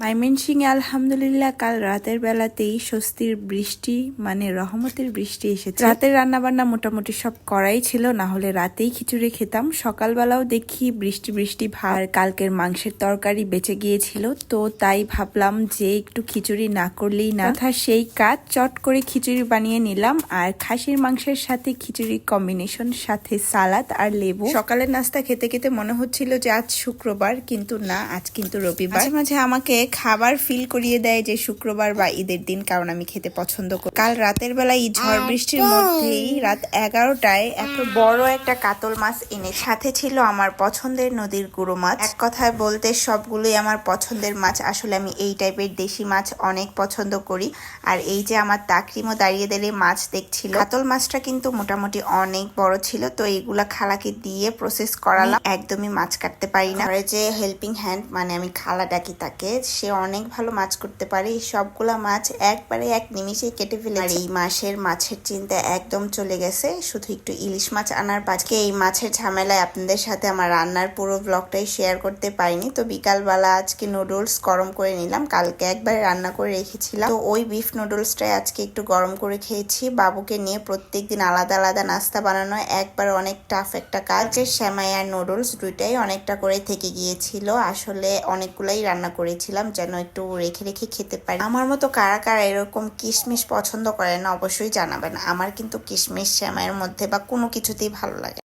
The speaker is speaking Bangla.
ময়মনসিংহে আলহামদুলিল্লাহ কাল রাতের বেলাতেই স্বস্তির বৃষ্টি মানে রহমতের বৃষ্টি এসেছে। রাতের রান্না বান্না মোটামুটি সব করাই ছিল, না হলে রাতেই খিচুড়ি খেতাম। সকালবেলাও দেখি বৃষ্টি বৃষ্টি ভার কালকের মাংসের তরকারি বেঁচে গিয়েছিল, তো তাই ভাবলাম যে একটু খিচুড়ি না করলেই না। কথা সেই কাজ চট করে খিচুড়ি বানিয়ে নিলাম, আর খাসির মাংসের সাথে খিচুড়ি কম্বিনেশন, সাথে সালাদ আর লেবু। সকালের নাস্তা খেতে খেতে মনে হচ্ছিল যে আজ শুক্রবার, কিন্তু না, আজ কিন্তু রবিবার। মাঝে আমাকে খাবার ফিল করিয়ে দেয় যে শুক্রবার বা ঈদের দিন কারণ আমি খেতে পছন্দ করি। কাল রাতের বেলা এই ঝড় বৃষ্টির মধ্যেই রাত এগারোটায় এত বড় একটা কাতল মাছ এনে সাথে ছিল আমার পছন্দের নদীর গুঁড়ো মাছ। এক কথায় বলতে সবগুলোই আমার পছন্দের মাছ। আসলে আমি এই টাইপের দেশি মাছ অনেক পছন্দ করি। আর এই যে আমার তাকরিমও দাঁড়িয়ে দাঁড়িয়ে মাছ দেখছিল। কাতল মাছটা কিন্তু মোটামুটি অনেক বড় ছিল তো এগুলা খালাকে দিয়ে প্রসেস করালাম। একদমই মাছ কাটতে পারি না। যে হেল্পিং হ্যান্ড মানে আমি খালা ডাকি তাকে সে অনেক ভালো মাছ করতে পারে। এই সবগুলা মাছ একবারে এক নিমিষেই কেটে ফেলে আর এই মাসের মাছের চিন্তা একদম চলে গেছে। শুধু একটু ইলিশ মাছ আনার আজকে এই মাছের ঝামেলায় আপনাদের সাথে আমার রান্নার পুরো ব্লগটাই শেয়ার করতে পারিনি। তো বিকালবেলা আজকে নুডলস গরম করে নিলাম। কালকে একবার রান্না করে রেখেছিলাম। তো ওই বিফ নুডলসটাই আজকে একটু গরম করে খেয়েছি। বাবুকে নিয়ে প্রত্যেকদিন আলাদা আলাদা নাস্তা বানানো একবার অনেক টাফ একটা কাজ। শ্যামাই আর নুডলস দুইটাই অনেকটা করে থেকে গিয়েছিল। আসলে অনেকগুলাই রান্না করেছিলাম। যেন একটু রেখে রেখে খেতে পারি। আমার মতো কারা কারা এরকম কিশমিশ পছন্দ করে না, অবশ্যই জানাবেন। আমার কিন্তু কিশমিশ শ্যামের মধ্যে বা কোনো কিছুতেই ভালো লাগে